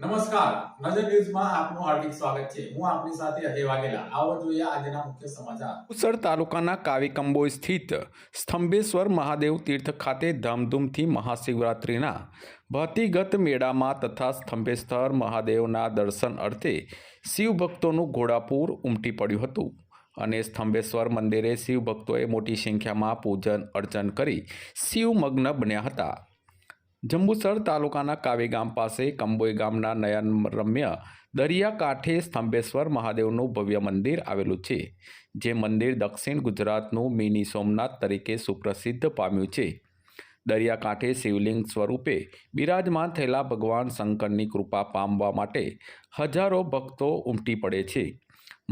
નમસ્કાર. નજર ન્યૂઝમાં આપનું હાર્દિક સ્વાગત છે. હું આપની સાથે અજય વાઘેલા. આવો જોઈએ આજના મુખ્ય સમાચાર. ઉસર તાલુકાના કાવીકંબોઈ સ્થિત સ્તંભેશ્વર મહાદેવ તીર્થ ખાતે ધામધૂમથી મહાશિવરાત્રિના ભતિગત મેળામાં તથા સ્તંભેશ્વર મહાદેવના દર્શન અર્થે શિવભક્તોનું ઘોડાપૂર ઉમટી પડ્યું હતું અને સ્તંભેશ્વર મંદિરે શિવભક્તોએ મોટી સંખ્યામાં પૂજન અર્ચન કરી શિવમગ્ન બન્યા હતા. જંબુસર તાલુકાના કાવે ગામ પાસે કંબોઈ ગામના નયન રમ્ય દરિયાકાંઠે સ્તંભેશ્વર મહાદેવનું ભવ્ય મંદિર આવેલું છે, જે મંદિર દક્ષિણ ગુજરાતનું મિની સોમનાથ તરીકે સુપ્રસિદ્ધ પામ્યું છે. દરિયાકાંઠે શિવલિંગ સ્વરૂપે બિરાજમાન થયેલા ભગવાન શંકરની કૃપા પામવા માટે હજારો ભક્તો ઉમટી પડે છે.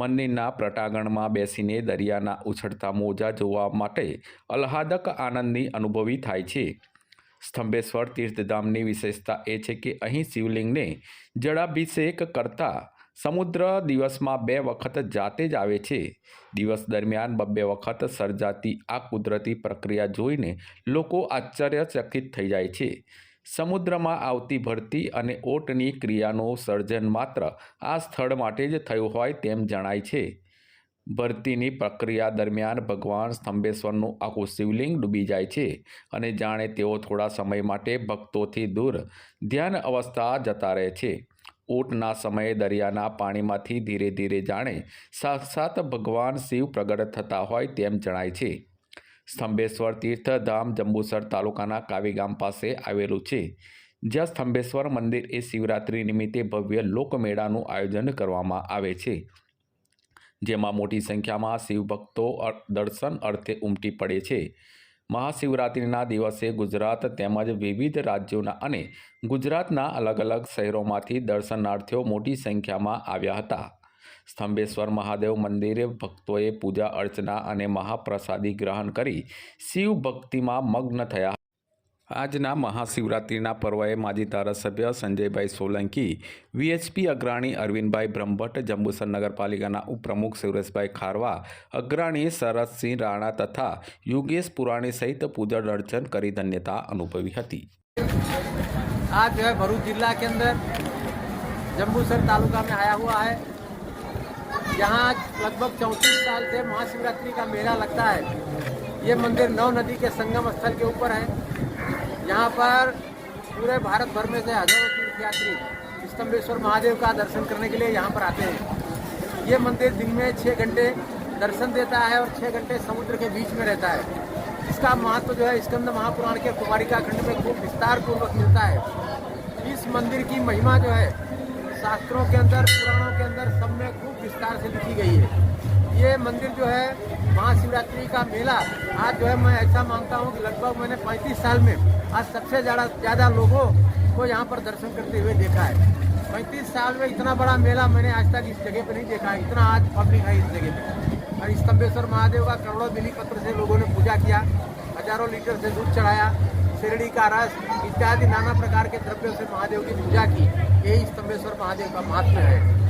મંદિરના પ્રટાગણમાં બેસીને દરિયાના ઉછળતા મોજા જોવા માટે આહ્લાદક આનંદની અનુભવી થાય છે. સ્તંભેશ્વર તીર્થધામની વિશેષતા એ છે કે અહીં શિવલિંગને જળાભિષેક કરતા સમુદ્ર દિવસમાં બે વખત જાતે જ આવે છે. દિવસ દરમિયાન બબ્બે વખત સર્જાતી આ કુદરતી પ્રક્રિયા જોઈને લોકો આશ્ચર્યચકિત થઈ જાય છે. સમુદ્રમાં આવતી ભરતી અને ઓટની ક્રિયાનું સર્જન માત્ર આ સ્થળ માટે જ થયું હોય તેમ જણાય છે. ભરતીની પ્રક્રિયા દરમિયાન ભગવાન સ્તંભેશ્વરનું આખું શિવલિંગ ડૂબી જાય છે અને જાણે તેઓ થોડા સમય માટે ભક્તોથી દૂર ધ્યાન અવસ્થા જતા રહે છે. ઊંટના સમયે દરિયાના પાણીમાંથી ધીરે ધીરે જાણે સાક્ષાત ભગવાન શિવ પ્રગટ થતા હોય તેમ જણાય છે. સ્તંભેશ્વર તીર્થધામ જંબુસર તાલુકાના કાવીગામ પાસે આવેલું છે. જ્યાં સ્તંભેશ્વર મંદિર એ શિવરાત્રિ નિમિત્તે ભવ્ય લોકમેળાનું આયોજન કરવામાં આવે છે. જેમાં મોટી સંખ્યામાં શિવભક્તો દર્શન અર્થે ઉમટી પડે છે. મહાશિવરાત્રિના દિવસે ગુજરાત તેમજ વિવિધ રાજ્યોના અને ગુજરાતના અલગ અલગ શહેરોમાંથી દર્શનાર્થીઓ મોટી સંખ્યામાં આવ્યા હતા. સ્તંભેશ્વર મહાદેવ મંદિરે ભક્તોએ પૂજા અર્ચના અને મહાપ્રસાદી ગ્રહણ કરી શિવ ભક્તિમાં મગ્ન થયા આજના મહાશિવરાત્રિના પર્વએ માજી ધારાસભ્ય સંજયભાઈ સોલંકી વીએચપી અગ્રણી અરવિંદભાઈ બ્રહ્મભટ્ટ જંબુસર નગરપાલિકાના ઉપપ્રમુખ સુરેશભાઈ ખારવા અગ્રણી શરદસિંહ રાણા તથા યોગેશ પુરાણી સહિત પૂજન અર્ચન કરી ધન્યતા અનુભવી હતી आज जो है भरूच जिला के अंदर जम्बूसर तालुका में आया हुआ है यहाँ लगभग चौंतीस साल से महाशिवरात्रि का मेला लगता है ये मंदिर नौ नदी के संगम स्थल के ऊपर है यहाँ पर पूरे भारत भर में से हज़ारों तीर्थयात्री स्तंभेश्वर महादेव का दर्शन करने के लिए यहाँ पर आते हैं। ये मंदिर दिन में छः घंटे दर्शन देता है और छः घंटे समुद्र के बीच में रहता है। इसका महत्व जो है, स्कंद महापुराण के कुमारिका खंड में खूब विस्तार पूर्वक मिलता है। इस मंदिर की महिमा जो है शास्त्रों के अंदर, पुराणों के अंदर सब में खूब विस्तार से लिखी गई है। ये मंदिर जो है, महाशिवरात्रि का मेला, आज जो है मैं ऐसा मानता हूँ कि लगभग मैंने 35 साल में आज सबसे ज़्यादा ज़्यादा लोगों को यहाँ पर दर्शन करते हुए देखा है। 35 साल में इतना बड़ा मेला मैंने आज तक इस जगह पर नहीं देखा है। इतना आज पब्लिक है इस जगह पर और स्तंभेश्वर महादेव का करोड़ों बिली पत्र से लोगों ने पूजा किया, हज़ारों लीटर से दूध चढ़ाया शिरडी का रस इत्यादि नाना प्रकार के द्रव्यों से महादेव की पूजा की यही स्तंभेश्वर महादेव का महात्म्य है